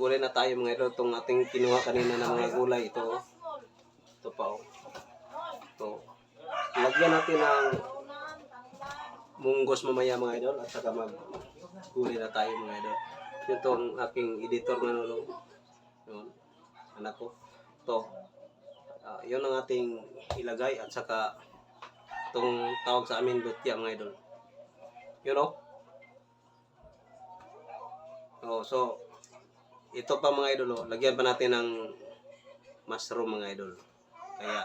magulay na tayo mga idol. Itong ating kinuha kanina ng mga gulay. Ito. Ito pa oh. Ito. Lagyan natin ng munggos mamaya mga idol. At saka mag gulay na tayo mga idol. Ito ang aking editor na nulong. Yun. Anak ko. Ito. Ah, yun ang ating ilagay at saka itong tawag sa amin lutya mga idol. You know? Oh, so ito pa mga idol, oh, lagyan pa natin ng mushroom mga idol. Kaya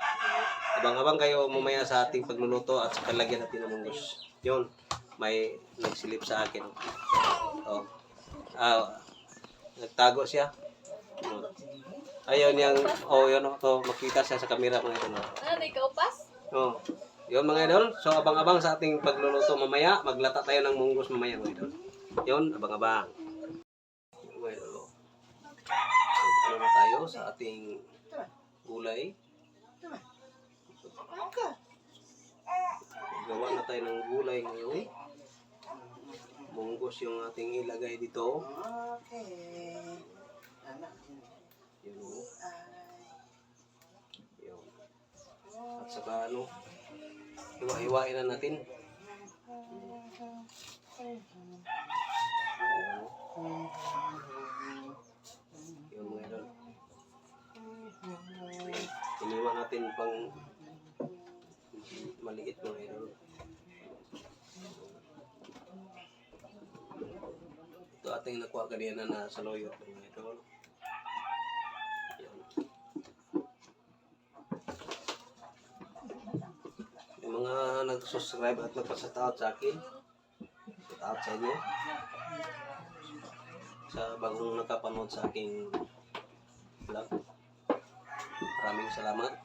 abang-abang kayo mamaya sa ating pagluluto at saka lagyan natin ng munggos. Yun, may nagsilip sa akin. Oh. Ah, nagtago siya. Oh. Ayun yung, oh yun, oh, to, makita siya sa camera mga idol. oh. Ano, ikaw pas? Oh. Yun mga idol. So abang-abang sa ating pagluluto mamaya. Maglata tayo ng munggos mamaya mga idol. Yun, abang-abang. Mga idol. oh. So, ano na tayo sa ating gulay. Gawa na tayo ng gulay ngayon. Munggos yung ating ilagay dito. Okay. Yun. oh. Yun. At saka ano, hiwa-hiwain na natin. Yun Natin pang maliit mga idol. Ito ating nakuha kanina na sa loyot mga idol. Yung mga nag-subscribe at nagpasataot sa akin, shoutout sa inyo. Sa bagong nakapanood sa aking vlog. Maraming salamat.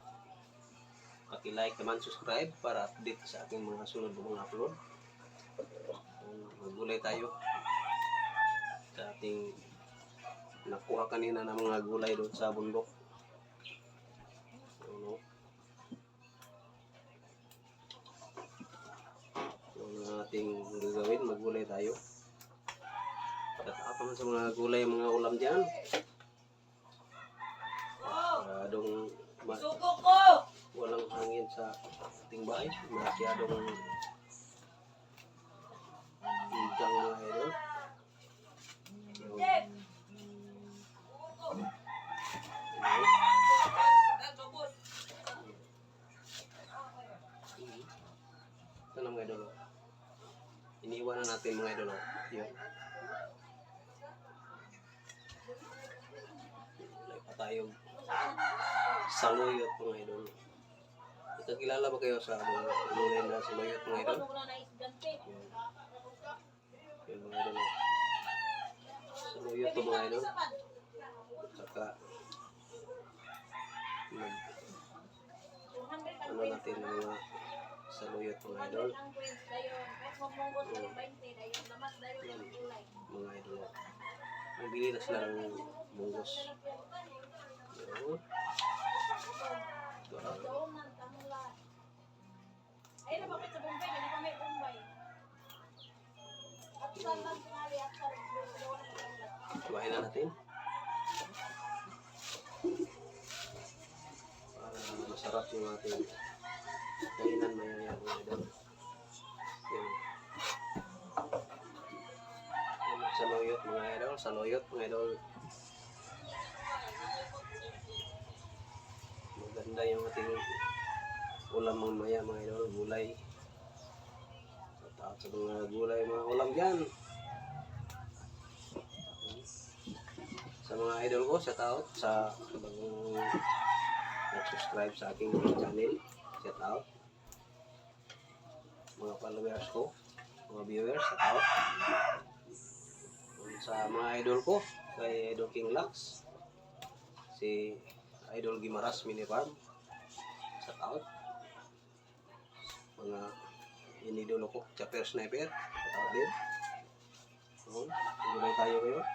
Paki-like naman, subscribe para update sa aking mga sunod na mga upload. Magulay tayo sa ating nakuha kanina ng mga gulay doon sa bundok. Ano? Yung ating gagawin, magulay tayo. Tatap naman sa mga gulay, mga ulam dyan. Masyadong ma- Suko ko! Walang hangin sa ating bahay. Masyadong igang mga idol. Ito na mga idol. Iniwan na natin mga idol. Yun. Tayong saluyot mga idol. Ikakilala ba kayo sa mga gulay na saluyot mga idol? Yun. Yun mga idol. Saluyot to mga idol. At saka mag ano natin mga saluyot mga idol. Mga idol. Nagbili na sila ng bunggos. Yun. Wow. Ayun na bakit sa Bombay, hindi pa may Bombay. At saan lang tingali at saan Kumain na natin. Para masarap yung ating kainan maya mga idol. Yan. Yan, Saluyot mga idol. Saluyot mga idol. Maganda yung ating ulam mamaya mga idol. Gulay. At sa mga gulay mga ulam dyan. sa mga idol ko, shout out sa bagong nag-subscribe sa aking channel. Shout out. Mga followers ko, mga viewers, shout out. Sa mga idol ko, kay Idol King Lux, si Idol Gimaras Mini Farm, shout out. Inidolo ko, Chopper Sniper, out din. So, tuloy tayo ngayon.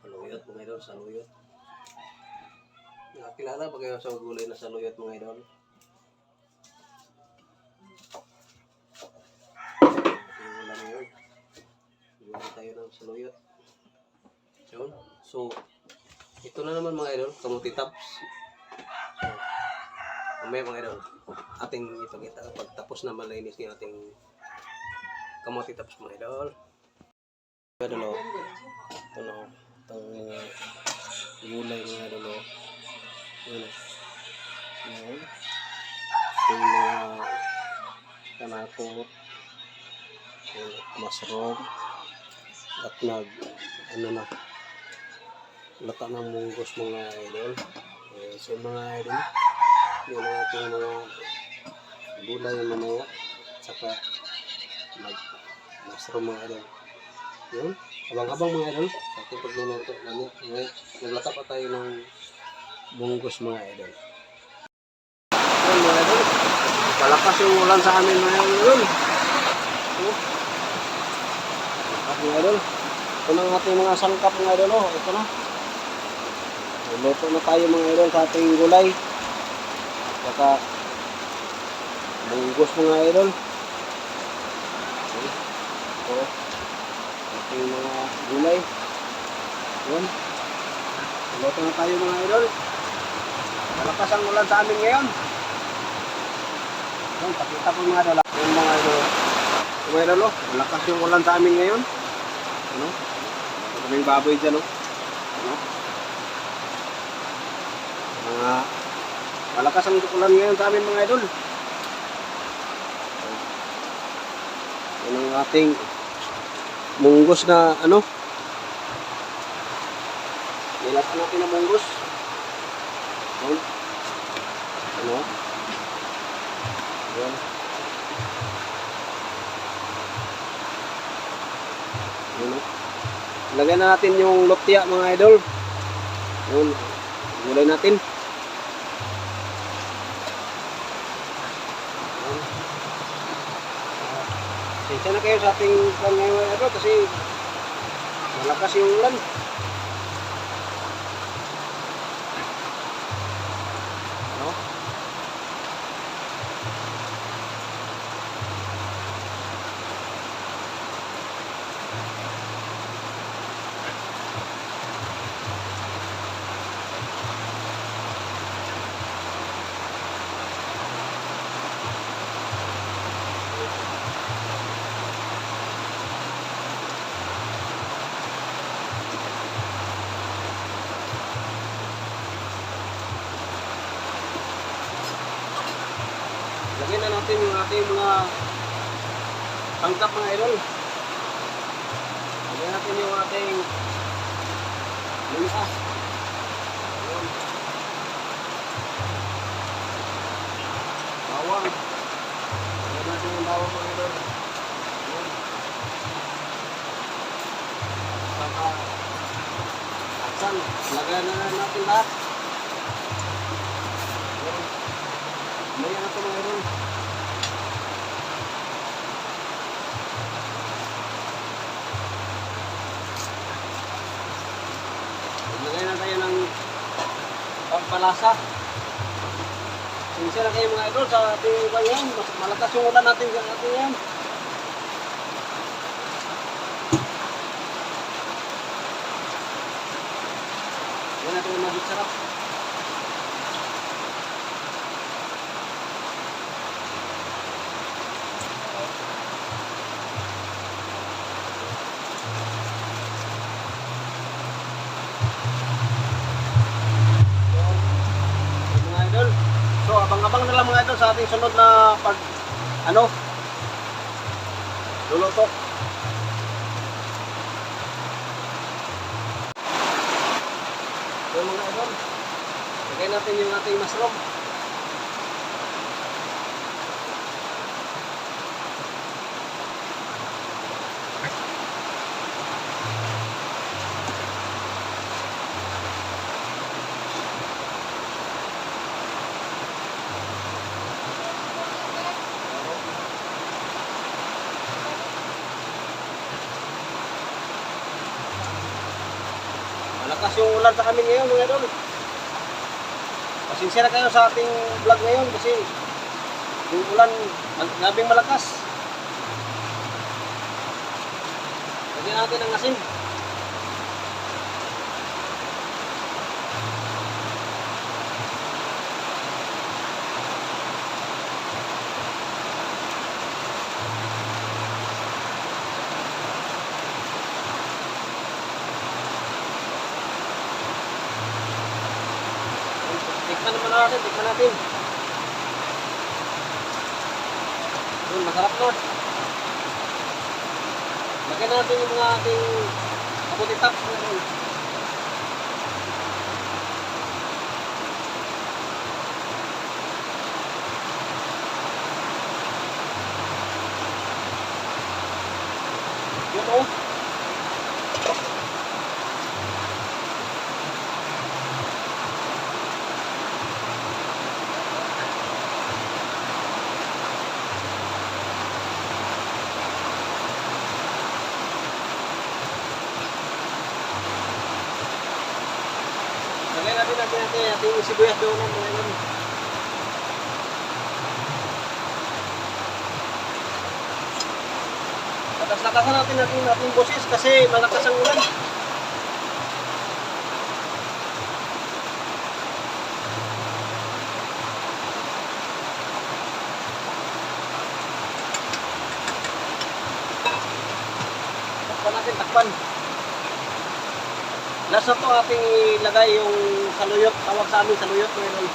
Saluyot mga idol, saluyot. Nakakilala ba kayo sa gulay na saluyot mga idol? Tayo ng saluyot. Yun. So, ito na naman mga idol, kamuti tops. So, mamaya mga idol, ating ipakita kapag tapos na malinis ng ating kamuti tops mga idol. Idol, oh. ito na, itong mga gulay mga idol, oh. Yun, oh. Yun. Yung mga kanako, yung mushroom, at nag, ano na, lata ng munggos mga idol. Eh, so mga idol, yun ang ating mga gulay mamaya. Saka mag mushroom mga idol. Yun, abang-abang mga idol. Sa ating pagluluto. Ngayon, naglata pa tayo ng munggos mga idol. Yun mga idol, malakas yung ulan sa amin mga idol. Oh. Mga idol. Ito na ang ating mga sangkap mga idol. Oh. Ito na. Luto na tayo mga idol sa ating gulay. Saka munggos mga idol. Ito. Ating mga gulay. Yun. Luto na tayo mga idol. Malakas ang ulan sa amin ngayon. Yun, pakita ko mga idol. Yun mga idol. Mga idol, oh. malakas yung ulan sa amin ngayon. Ano? Kaming baboy dyan, oh. Ano? Mga malakas ang ulan ngayon sa amin mga idol. Yan ang ating munggos na ano. Nilatan natin ang munggos. Yan. Ano? Yan. Yan. oh. Lagyan na natin yung loptia mga idol. Yun. Gulay natin. Sensya na kayo sa ating mga idol kasi malakas yung ulan. Tangkap mga idol. Lagyan natin yung ating luya. Ayan. Bawang. Lagyan natin yung bawang mga idol. Ayan. Saka aksan. Lagyan na natin lahat. Pampalasa. Sinsya na kayo mga idol sa ating banyan. Mas malakas yung ulan natin sa ating yan. Yan natin yung magit sarap. mga idol. Abang-abang na lang mga idol sa ating sunod na pag, ano, luluto. So, mga idol, lagay natin yung ating mushroom. Malakas yung ulan sa amin ngayon mga idol. Pasensya kayo sa ating vlog ngayon kasi yung ulan grabing malakas. Lagyan natin ng asin. Tikman naman natin, tikman natin. Yun, masarap Lord. Lagyan natin yung mga ating kabuti tops na yun. Yun oh. Natin natin natin ating sibuyas doon ng mga yun. Lakas-lakasan natin natin ating boses kasi malakas ang ulan. Takpan natin, takpan. Last na to ating ilagay yung saluyot. Tawag sa amin saluyot ngayon.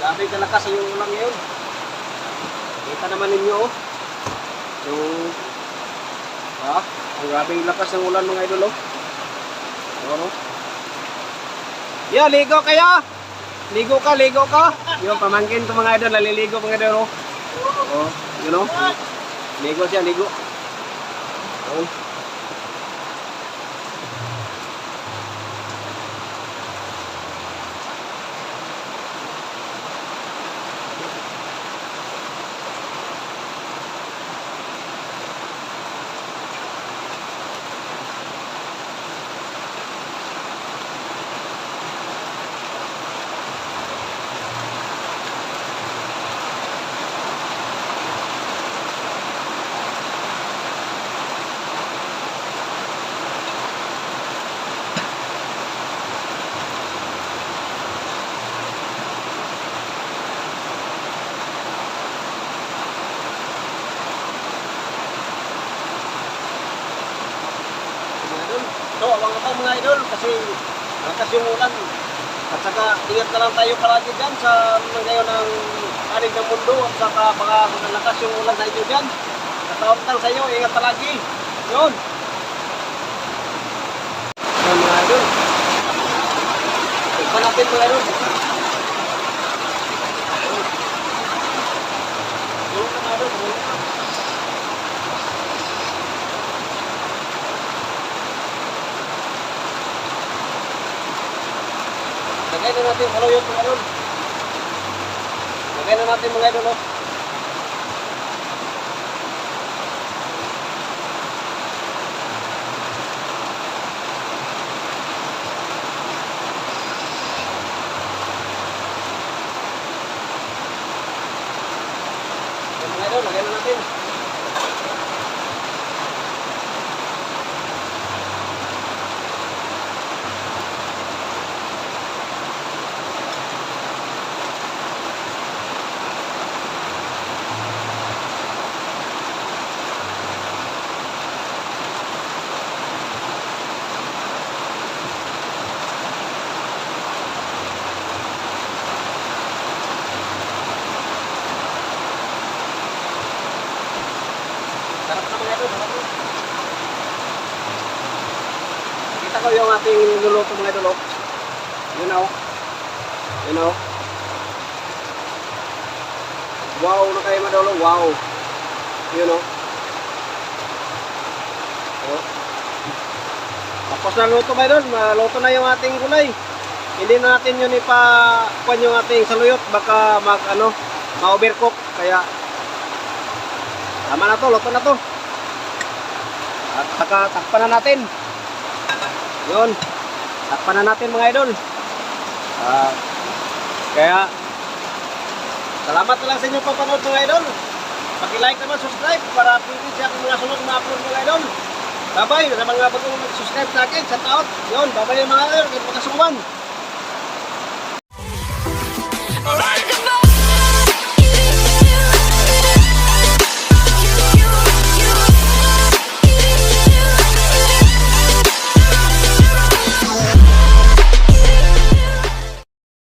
Grabe kalakas yung ulan ngayon. Kita naman ninyo oh. Yung ha? Ang grabing lakas ng ulan mga idol oh. Ano? Yeah, ligo kayo! Ligo ka, ligo ka. Yung pamangkin ko mga idol, naliligo mga idol. Oh, oh you know? Ligo siya, ligo. Oh. Mga idol. So, abang-abang mga idol kasi malakas yung ulan. At saka ingat na lang tayo palagi dyan sa ngayon ng anig ng mundo at saka baka malakas yung ulan sa inyo dyan. Katawag lang sa inyo, ingat palagi. Yun. So, mga idol. Natin mga idol. Yun, mga idol. Yun. Lagay na natin sa loyot mga idol. Lagay na natin mga idol. oh. Yan, mga idol, lagay na natin. Sarap na mga idol, sarap na. Kita ko yung ating niluluto mga idol. oh. Yun na oh. Yun oh. Wow na kayo madolo, wow. Yun oh. Oh. Tapos na luto mga idol, maluto na yung ating gulay. hindi na natin yun ipa-kuan yung ating saluyot. Baka mag, ano, ma-overcook. Kaya, tama na to, luto na to. At saka, takpan na natin. Yun. Takpan na natin mga idol. Ah, kaya, salamat na lang sa inyong papanood mga idol. Paki-like naman, subscribe para pwede siya kung mga sunod ma-upload mga idol. Babay na mga bagong mag-subscribe sa akin, shout out. Yun, babay mga idol, kahit magkasuman. Alright!